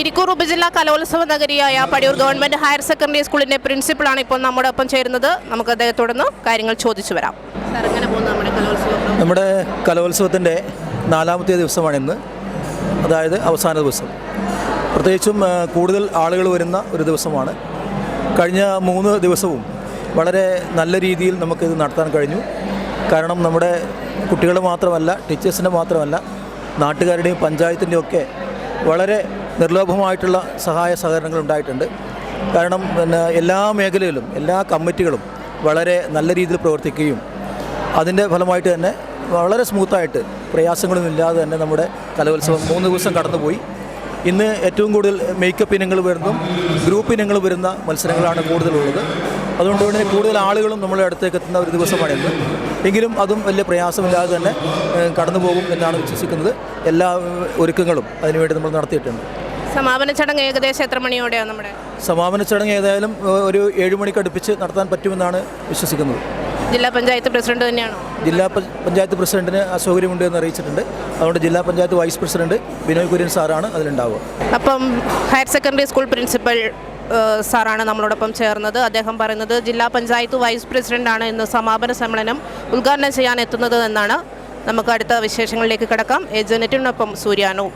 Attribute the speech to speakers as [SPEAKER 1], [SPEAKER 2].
[SPEAKER 1] ഇരിക്കൂർ ഉപജില്ലാ കലോത്സവ നഗരിയായ പടിയൂർ ഗവൺമെന്റ് ഹയർ സെക്കൻഡറി സ്കൂളിന്റെ പ്രിൻസിപ്പളാണ് ഇപ്പോൾ നമ്മുടെ ഒപ്പം ചേരുന്നത്. നമുക്ക് അദ്ദേഹത്തോടൊന്ന് കാര്യങ്ങൾ ചോദിച്ചു വരാം. നമ്മുടെ കലോത്സവം?
[SPEAKER 2] നമ്മുടെ കലോത്സവത്തിന്റെ നാലാമത്തെ ദിവസമാണ് ഇന്ന്. അതായത് അവസാന ദിവസം. പ്രത്യേകിച്ചും കൂടുതൽ ആളുകൾ വരുന്ന ഒരു ദിവസമാണ്. കഴിഞ്ഞ മൂന്ന് ദിവസവും വളരെ നല്ല രീതിയിൽ നമുക്കിത് നടത്താൻ കഴിഞ്ഞു. കാരണം നമ്മുടെ കുട്ടികൾ മാത്രമല്ല ടീച്ചേഴ്സിന്റെ മാത്രമല്ല നാട്ടുകാരുടെയും പഞ്ചായത്തിന്റെയും ഒക്കെ വളരെ നിർലോഭമായിട്ടുള്ള സഹായ സഹകരണങ്ങൾ ഉണ്ടായിട്ടുണ്ട്. കാരണം പിന്നെ എല്ലാ മേഖലയിലും എല്ലാ കമ്മിറ്റികളും വളരെ നല്ല രീതിയിൽ പ്രവർത്തിക്കുകയും അതിന്റെ ഫലമായിട്ട് തന്നെ വളരെ സ്മൂത്തായിട്ട് പ്രയാസങ്ങളൊന്നും ഇല്ലാതെ തന്നെ നമ്മുടെ കലോത്സവം മൂന്ന് ദിവസം കടന്നുപോയി. ഇന്ന് ഏറ്റവും കൂടുതൽ മേക്കപ്പ് ഇനങ്ങൾ വരുന്നതും ഗ്രൂപ്പ് ഇനങ്ങൾ വരുന്ന മത്സരങ്ങളാണ് കൂടുതലുള്ളത്. അതുകൊണ്ട് തന്നെ കൂടുതൽ ആളുകളും നമ്മളെ അടുത്തേക്ക് എത്തുന്ന ഒരു ദിവസമാണ് ഇന്ന്. എങ്കിലും അതും വലിയ പ്രയാസമില്ലാതെ തന്നെ കടന്നു പോകും എന്നാണ് വിശ്വസിക്കുന്നത്. എല്ലാ ഒരുക്കങ്ങളും അതിനുവേണ്ടി നമ്മൾ നടത്തിയിട്ടുണ്ട്.
[SPEAKER 1] സമാപന ചടങ്ങ് ഏകദേശം എത്ര മണിയോടെയാണ് നമ്മുടെ?
[SPEAKER 2] സമാപന ചടങ്ങ് ഏതായാലും ഒരു ഏഴ് മണിക്ക് അടുപ്പിച്ച് നടത്താൻ പറ്റുമെന്നാണ് വിശ്വസിക്കുന്നത്.
[SPEAKER 1] ജില്ലാ പഞ്ചായത്ത് പ്രസിഡന്റ് തന്നെയാണോ?
[SPEAKER 2] ജില്ലാ പഞ്ചായത്ത് പ്രസിഡന്റിന് അസൗകര്യമുണ്ട് എന്ന് അറിയിച്ചിട്ടുണ്ട്. അതുകൊണ്ട് ജില്ലാ പഞ്ചായത്ത് വൈസ് പ്രസിഡന്റ് ബിനോയ് കുര്യൻ സാറാണ് അതിലുണ്ടാവുക.
[SPEAKER 1] അപ്പം ഹയർ സെക്കൻഡറി സ്കൂൾ പ്രിൻസിപ്പൽ സാറാണ് നമ്മളോടൊപ്പം ചേർന്നത്. അദ്ദേഹം പറയുന്നത് ജില്ലാ പഞ്ചായത്ത് വൈസ് പ്രസിഡന്റാണ് ഇന്ന് സമാപന സമ്മേളനം ഉദ്ഘാടനം ചെയ്യാൻ എത്തുന്നത് എന്നാണ്. നമുക്ക് അടുത്ത വിശേഷങ്ങളിലേക്ക് കിടക്കാം. ഏജനറ്റിനൊപ്പം സൂര്യാനു.